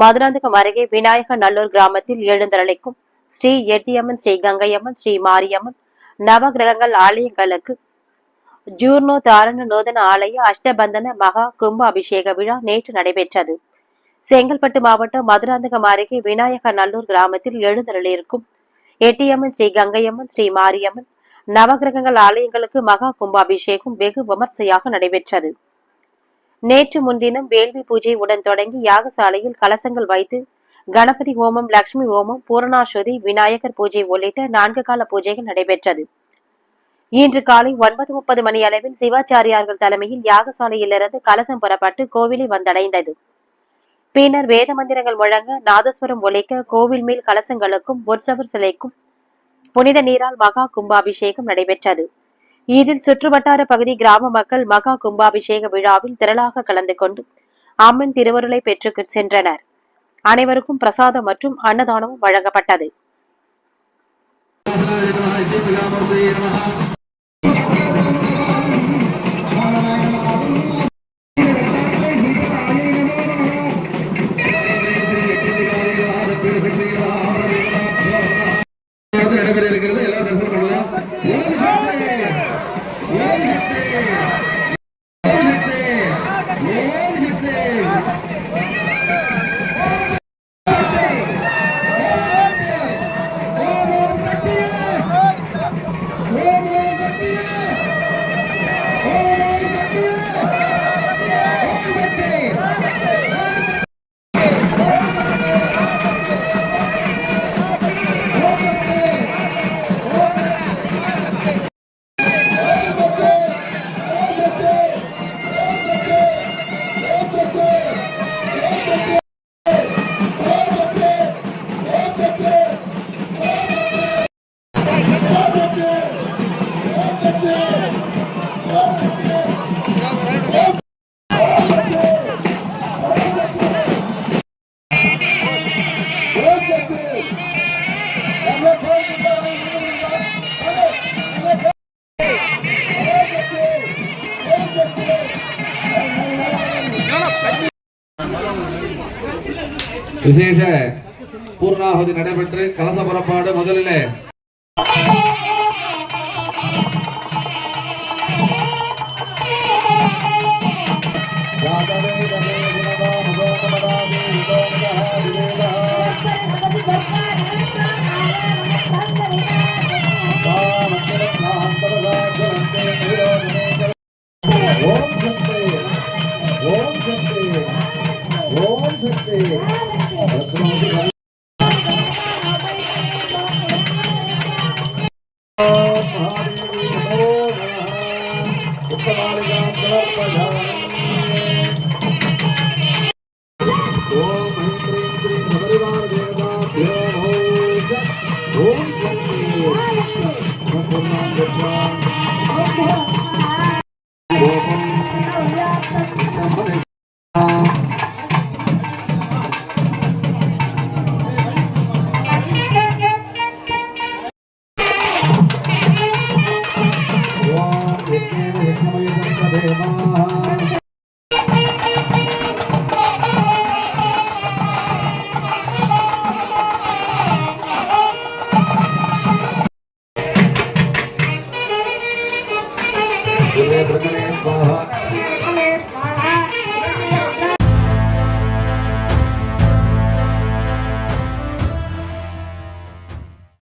மதுராந்தகம் அருகே விநாயக நல்லூர் கிராமத்தில் எழுந்தருளைக்கும் ஸ்ரீ எட்டியம்மன் ஸ்ரீ கங்கையம்மன் ஸ்ரீ மாரியம்மன் நவகிரகங்கள் ஆலயங்களுக்கு ஜூர்னோ தாரண நூதன ஆலய அஷ்டபந்தன மகா கும்ப அபிஷேக விழா நேற்று நடைபெற்றது. செங்கல்பட்டு மாவட்டம் மதுராந்தகம் அருகே விநாயக நல்லூர் கிராமத்தில் எழுந்தருளிருக்கும் எட்டியம்மன் ஸ்ரீ கங்கையம்மன் ஸ்ரீ மாரியம்மன் நவகிரகங்கள் ஆலயங்களுக்கு மகா கும்பாபிஷேகம் வெகு விமர்சையாக நடைபெற்றது. நேற்று முன்தினம் வேள்வி பூஜை உடன் தொடங்கி யாகசாலையில் கலசங்கள் வைத்து கணபதி ஹோமம் லட்சுமி ஹோமம் பூரணாசுதி விநாயகர் பூஜை உள்ளிட்ட நான்கு கால பூஜைகள் நடைபெற்றது. இன்று காலை ஒன்பது முப்பது மணி அளவில் சிவாச்சாரியார்கள் தலைமையில் யாகசாலையிலிருந்து கலசம் புறப்பட்டு கோவிலை வந்தடைந்தது. பின்னர் வேத மந்திரங்கள் முழங்க நாதஸ்வரம் ஒலிக்க கோவில் மேல் கலசங்களுக்கும் உற்சவர் சிலைக்கும் புனித நீரால் மகா கும்பாபிஷேகம் நடைபெற்றது. இதில் சுற்றுவட்டார பகுதி கிராம மக்கள் மகா கும்பாபிஷேக விழாவில் திரளாக கலந்து கொண்டு அம்மன் திருவருளை பெற்று சென்றனர். அனைவருக்கும் பிரசாதம் மற்றும் அன்னதானமும் வழங்கப்பட்டது. நடைபெற விசேஷ பூர்ணாகுதி நடைபெற்று கலச புறப்பாடு முதலிலே ஓம் ओम ह्रीं क्रीं क्रीं भगवान देवताभ्यो ओम